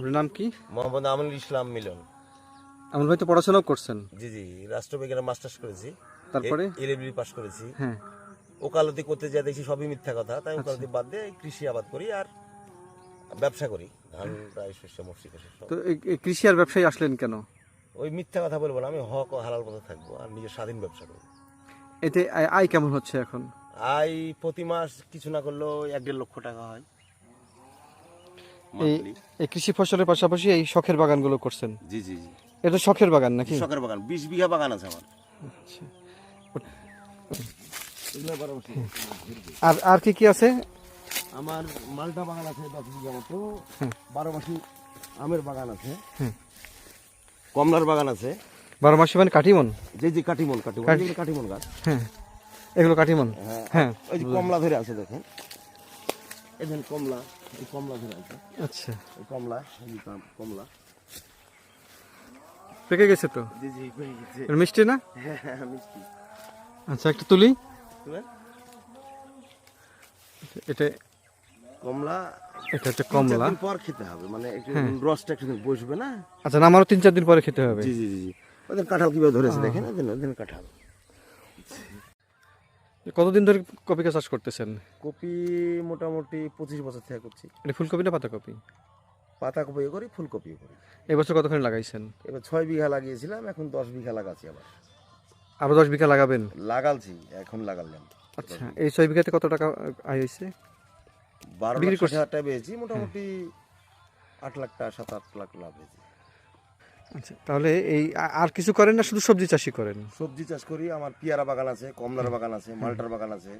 আপনার নাম কি? মোহাম্মদ আমিনুল ইসলাম মিলন। আমল ভাই তো পড়াশোনাও করছেন। জি জি রাষ্ট্রবিজ্ঞানে মাস্টার্স করেছি। তারপরে? এলএবি পাস করেছি। হ্যাঁ। ওকালতি করতে যা দেখছি সবই মিথ্যা কথা তাই ওকালতি বাদ দিয়ে কৃষি আবাদ করি আর ব্যবসা করি। ধান প্রায় শস্য মসজিদ তো কৃষি আর ব্যবসায়ী আসলেন কেন? ওই মিথ্যা কথা বলব না আমি হক ও হালাল পথে থাকব আর নিজের স্বাধীন ব্যবসা করব। এতে আয়- আয় কেমন হচ্ছে এখন? আয় প্রতি মাস কিছু না করলেও এক দেড় লক্ষ টাকা হয়। এই এই কৃষি ফসলের পাশাপাশি এই শখের বাগানগুলো করছেন। জি জি জি। এটা শখের বাগান নাকি? শখের বাগান বিশ বিঘা বাগান আছে আমার। আচ্ছা। আর আর কি কি আছে? আমার মালটা বাগান আছে দশ বিঘা মতো বারো মাসি আমের বাগান আছে। কমলার বাগান আছে। বারো মাসে মানে কাটিমন? যে যে কাটিমন কাটিমন। কাটিমন গাছ। হ্যাঁ এগুলো কাটিমন। হ্যাঁ হ্যাঁ। ওই যে কমলা ধরে আছে দেখেন। এই দেখেন কমলা এই কমলা ধরে আছে। আচ্ছা। এই কমলা এই কমলা। পেকে গেছে তো? জি জি পেয়ে গেছে। মিষ্টি না? হ্যাঁ, হ্যাঁ, মিষ্টি। আচ্ছা একটা তুলি। এটা কমলা এটা চার কমলা। দিন পর খেতে হবে মানে একটু রসটা একটু বসবে না? আচ্ছা না আমারও তিন চার দিন পরে খেতে হবে। জি জি জি ওদের কাঁঠাল কীভাবে ধরেছে দেখেন ওদের কাঁঠাল। কতদিন ধরে কপিকা চাষ করতেছেন? কপি মোটামুটি পঁচিশ বছর থেকে করছি। এটা ফুলকপি না পাতাকপি? পাতা কপিও করি ফুলকপিও করি। এবছর কতখানি লাগাইছেন? এবার ছয় বিঘা লাগিয়েছিলাম এখন দশ বিঘা লাগাচ্ছি আবার। আরও দশ বিঘা লাগাবেন? লাগালছি এখন লাগালাম আচ্ছা এই ছয় বিঘাতে কত টাকা আয় হয়েছে? বারো বিক্রি ষাট হাজার টাকা পেয়েছি মোটামুটি আট লাখ টাকা সাত আট লাখ লাভ হয়েছে। আচ্ছা তাহলে এই আর কিছু করেন না শুধু সবজি চাষই করেন? সবজি চাষ করি আমার পিয়ারা বাগান আছে কমলার বাগান আছে মাল্টার বাগান আছে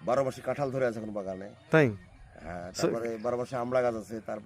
বারো মাসি কাঁঠাল ধরে আছে এখন বাগানে। তাই? হ্যাঁ তারপরে বারো মাসে আমড়া গাছ আছে তার